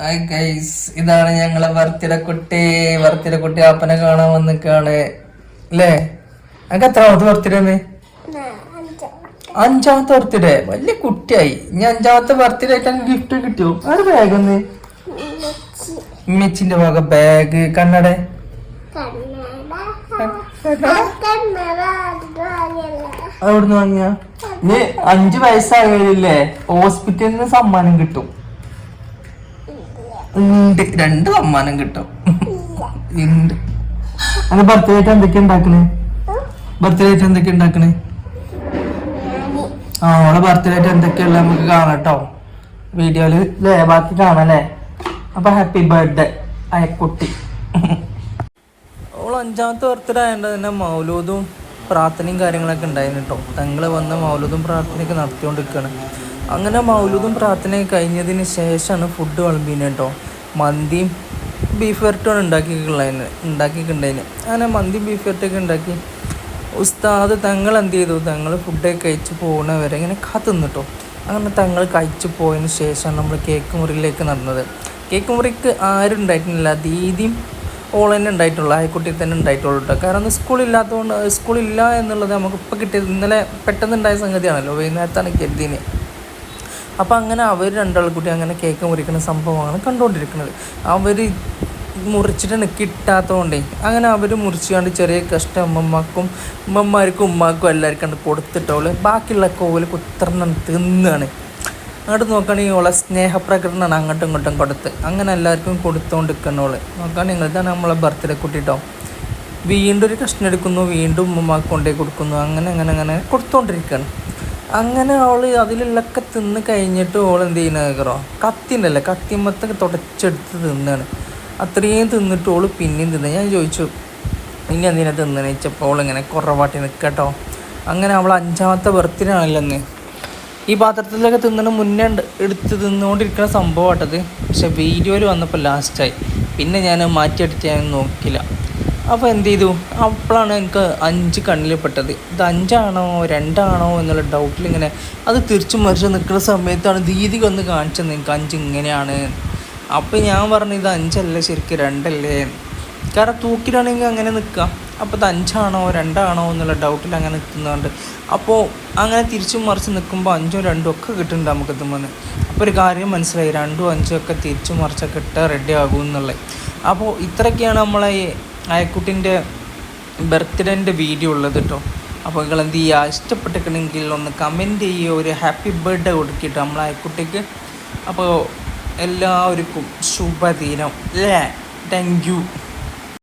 Hi guys ഇതാണ് ഞങ്ങളെ വർത്തിരക്കുട്ടി കുട്ടി. ബർത്ത്ഡേ കുട്ടി അപ്പനെ കാണാൻ വന്നിക്കാണ്. അല്ലേ എനിക്ക് എത്രാമത്തെ ബർത്ത്ഡേ ആണ് അഞ്ചാമത്തെ ബർത്ത്ഡേ വലിയ കുട്ടിയായി. ഇനി അഞ്ചാമത്തെ ബർത്ത്ഡേ ആയിട്ട് എനിക്ക് ഗിഫ്റ്റ് കിട്ടിയോ? ആര് ബാഗ് ഒന്ന്? ഇമ്മച്ചിന്റെ ഭാഗം ബാഗ് കണ്ണട? അവിടുന്ന് വാങ്ങിയ? ഇനി അഞ്ചു വയസ്സാകില്ലേ ഹോസ്പിറ്റലിൽ നിന്ന് സമ്മാനം കിട്ടും. ഉണ്ട്. രണ്ട് സമ്മാനം കിട്ടും. ഉണ്ട്. അത് ബർത്ത്ഡേ ആയിട്ട് എന്തൊക്കെ ഉണ്ടാക്കണേ? ബർത്ത്ഡേ ആയിട്ട് എന്തൊക്കെ ഉണ്ടാക്കണേ? ആ അവളെ ബർത്ത്ഡേ ആയിട്ട് എന്തൊക്കെയുള്ള നമുക്ക് കാണാം കേട്ടോ വീഡിയോയിൽ ലേ ബാക്കി കാണാല്ലേ അപ്പൊ ഹാപ്പി ബർത്ത്ഡേ അയക്കുട്ടി. ഓൾ അഞ്ചാമത്തെ ബർത്ത്ഡേ ആയതുകൊണ്ട് തന്നെ മൗലൂദും പ്രാർത്ഥനയും കാര്യങ്ങളൊക്കെ ഉണ്ടായിരുന്നു കേട്ടോ തങ്ങൾ വന്ന് മൗലൂദും പ്രാർത്ഥനയൊക്കെ നടത്തിക്കൊണ്ടിരിക്കുകയാണ് അങ്ങനെ മൗലൂദും പ്രാർത്ഥനയും കഴിഞ്ഞതിന് ശേഷമാണ് ഫുഡ് വിളമ്പീനെ കേട്ടോ മന്തിയും ബീഫ് വരട്ടുമാണ് ഉണ്ടാക്കിയിട്ടുള്ളതിന് ഉണ്ടാക്കിയിട്ടുണ്ടായിന് അങ്ങനെ മന്തിയും ബീഫ് വരട്ടൊക്കെ ഉണ്ടാക്കി ഉസ്താദ് തങ്ങൾ എന്ത് ചെയ്തു? തങ്ങൾ ഫുഡൊക്കെ കഴിച്ച് പോകുന്നവരെ ഇങ്ങനെ കാത്തുനിന്നിട്ടോ അങ്ങനെ തങ്ങൾ കഴിച്ച് പോയതിന് ശേഷമാണ് നമ്മൾ കേക്ക് മുറിയിലേക്ക് നടന്നത്. കേക്ക് മുറിക്ക് ആരും ഉണ്ടായിട്ടില്ല. ദീദിയും ഓൾ തന്നെ ഉണ്ടായിട്ടുള്ളൂ. ആയിക്കുട്ടി തന്നെ ഉണ്ടായിട്ടുള്ളൂ കേട്ടോ കാരണം സ്കൂളില്ലാത്തതുകൊണ്ട് സ്കൂളില്ല എന്നുള്ളത് നമുക്ക് ഇപ്പോൾ കിട്ടിയത് ഇന്നലെ പെട്ടെന്നുണ്ടായ സംഗതിയാണല്ലോ. വൈകുന്നേരത്താണ് കരുതിന് അപ്പോൾ അങ്ങനെ അവർ രണ്ടാൾ കൂട്ടി അങ്ങനെ കേക്ക് മുറിക്കുന്ന സംഭവമാണ് കണ്ടുകൊണ്ടിരിക്കുന്നത് അവർ മുറിച്ചിട്ട് കിട്ടാത്തതുകൊണ്ടേ അങ്ങനെ അവർ മുറിച്ചുകൊണ്ട് ചെറിയ കഷ്ടം അമ്മമ്മക്കും ഉമ്മമാർക്കും ഉമ്മാക്കും എല്ലാവർക്കും കണ്ട് കൊടുത്തിട്ടോൾ ബാക്കിയുള്ള കോവിൽ കുത്തർന്ന് തിന്നാണ്. അങ്ങോട്ട് നോക്കുകയാണെങ്കിൽ ഓളെ സ്നേഹപ്രകടനമാണ് അങ്ങോട്ടും ഇങ്ങോട്ടും കൊടുത്ത്. അങ്ങനെ എല്ലാവർക്കും കൊടുത്തുകൊണ്ടിരിക്കണോൾ നോക്കുകയാണെങ്കിൽ ഇതാണ് നമ്മളെ ബർത്ത്ഡേ കുട്ടിട്ടോ വീണ്ടും ഒരു കഷ്ണം എടുക്കുന്നു വീണ്ടും ഉമ്മമാക്ക് കൊണ്ടേ കൊടുക്കുന്നു അങ്ങനെ അങ്ങനെ അങ്ങനെ കൊടുത്തുകൊണ്ടിരിക്കുകയാണ് അങ്ങനെ അവൾ അതിലുള്ളൊക്കെ തിന്ന് കഴിഞ്ഞിട്ട് അവൾ എന്ത് ചെയ്യണോ കത്തി ഉണ്ടല്ലേ കത്തിമത്തൊക്കെ തുടച്ചെടുത്ത് തിന്നാണ്. അത്രയും തിന്നിട്ട് ഓൾ പിന്നെയും തിന്ന. ഞാൻ ചോദിച്ചു ഇനി എന്തിനാ തിന്നണേ? വെച്ചപ്പോൾ ഇങ്ങനെ കുറവാട്ടി നിൽക്കട്ടോ അങ്ങനെ അവൾ അഞ്ചാമത്തെ ബർത്ത്ഡേ അന്ന് ഈ പാത്രത്തിലൊക്കെ തിന്നണ മുന്നേ എടുത്ത് തിന്നുകൊണ്ടിരിക്കുന്ന സംഭവമാട്ടത് പക്ഷെ വീഡിയോയിൽ വന്നപ്പോൾ ലാസ്റ്റായി പിന്നെ ഞാൻ മാറ്റിയെടുത്ത് ഞാൻ നോക്കില്ല അപ്പോൾ എന്ത് ചെയ്തു? അപ്പോഴാണ് എനിക്ക് അഞ്ച് കണ്ണിൽ പെട്ടത്. ഇത് അഞ്ചാണോ രണ്ടാണോ എന്നുള്ള ഡൗട്ടിൽ ഇങ്ങനെ അത് തിരിച്ചും മറിച്ച് നിൽക്കുന്ന സമയത്താണ് ദീദിക്ക് ഒന്ന് കാണിച്ചത്. എനിക്ക് അഞ്ച് ഇങ്ങനെയാണ്. അപ്പോൾ ഞാൻ പറഞ്ഞു ഇത് അഞ്ചല്ല ശരിക്കും രണ്ടല്ലേ? കാരണം തൂക്കിലാണെങ്കിൽ അങ്ങനെ നിൽക്കാം അപ്പോൾ ഇത് അഞ്ചാണോ രണ്ടാണോ എന്നുള്ള ഡൗട്ടിൽ അങ്ങനെ നിൽക്കുന്നുണ്ട് അപ്പോൾ അങ്ങനെ തിരിച്ചും മറിച്ച് നിൽക്കുമ്പോൾ അഞ്ചോ രണ്ടോ ഒക്കെ കിട്ടുന്നുണ്ട് നമുക്ക് ഇതുമെന്ന് അപ്പോൾ ഒരു കാര്യം മനസ്സിലായി. രണ്ടും അഞ്ചും ഒക്കെ തിരിച്ചും മറിച്ചൊക്കെ ഇട്ടാൽ റെഡി ആകും എന്നുള്ളത്. അപ്പോൾ ഇത്രയൊക്കെയാണ് നമ്മളെ അയക്കുട്ടിന്റെ ബർത്ത്ഡേന്റെ വീഡിയോ ഉള്ളത് കേട്ടോ അപ്പോൾ നിങ്ങൾ എന്ത് ചെയ്യുക ഇഷ്ടപ്പെട്ടിട്ടുണ്ടെങ്കിൽ ഒന്ന് കമന്റ് ചെയ്യുക ഒരു ഹാപ്പി ബർത്ത്ഡേ കൊടുക്കിയിട്ട് നമ്മൾ അയക്കുട്ടിക്ക് അപ്പോൾ എല്ലാവർക്കും ശുഭദിനം. അല്ലേ താങ്ക് യു